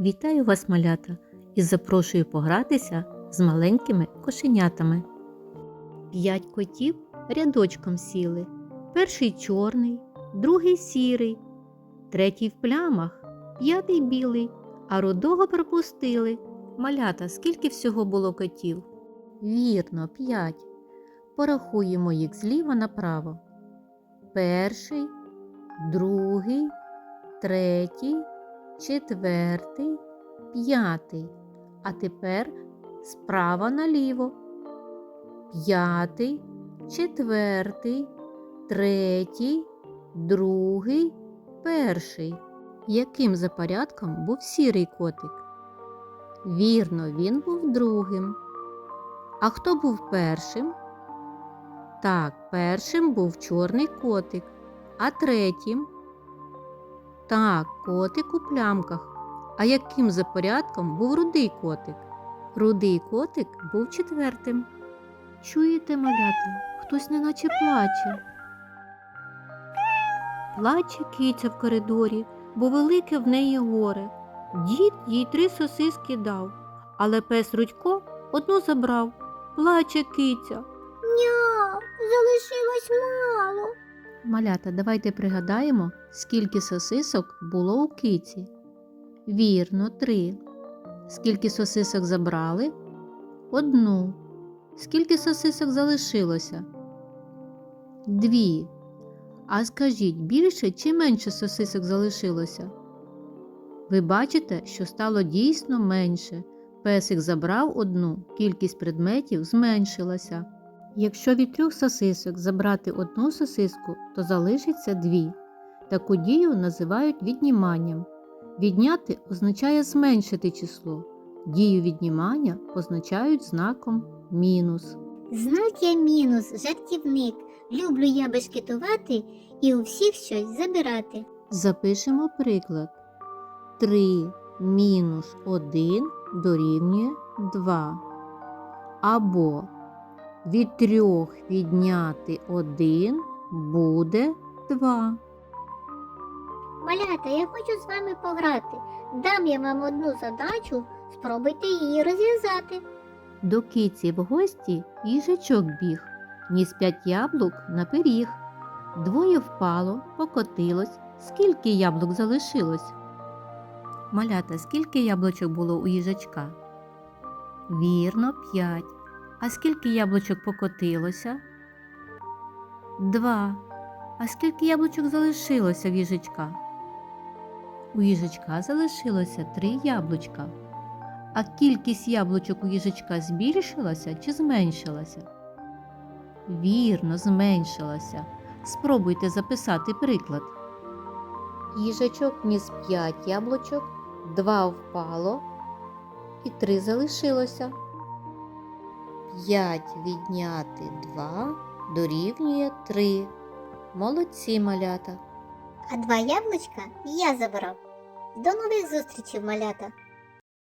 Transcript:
Вітаю вас, малята, і запрошую погратися з маленькими кошенятами. П'ять котів рядочком сіли. Перший чорний, другий сірий, третій в плямах, п'ятий білий, а рудого пропустили. Малята, скільки всього було котів? Вірно, п'ять. Порахуємо їх зліва направо. Перший, другий, третій, четвертий, п'ятий. А тепер справа наліво. П'ятий, четвертий, третій, другий, перший. Яким за порядком був сірий котик? Вірно, він був другим. А хто був першим? Так, першим був чорний котик, а третім так, котик у плямках. А яким за порядком був рудий котик? Рудий котик був четвертим. Чуєте, малята, хтось неначе плаче. Плаче киця в коридорі, бо велике в неї горе. Дід їй три сосиски дав, але пес Рудько одну забрав. Плаче киця. Ня, залишилось мало. Малята, давайте пригадаємо, скільки сосисок було у киці. Вірно, три. Скільки сосисок забрали? Одну. Скільки сосисок залишилося? Дві. А скажіть, більше чи менше сосисок залишилося? Ви бачите, що стало дійсно менше. Песик забрав одну, кількість предметів зменшилася. Якщо від трьох сосисок забрати одну сосиску, то залишиться дві. Таку дію називають відніманням. Відняти означає зменшити число. Дію віднімання позначають знаком мінус. Знак я мінус, жартівник. Люблю я бешкетувати і у всіх щось забирати. Запишемо приклад. 3 мінус 1 дорівнює 2. Або від трьох відняти 1 буде 2. Малята, я хочу з вами пограти. Дам я вам одну задачу, спробуйте її розв'язати. До киці в гості їжачок біг, ніс п'ять яблук на пиріг. Двоє впало, покотилось. Скільки яблук залишилось? Малята, скільки яблучок було у їжачка? Вірно, п'ять. А скільки яблучок покотилося? Два. А скільки яблучок залишилося в їжачка? У їжачка залишилося три яблучка. А кількість яблучок у їжачка збільшилася чи зменшилася? Вірно, зменшилася. Спробуйте записати приклад. Їжачок ніс 5 яблучок, 2 впало і 3 залишилося. 5 відняти 2 дорівнює 3. Молодці малята. А два яблучка я забрав. До нових зустрічей, малята!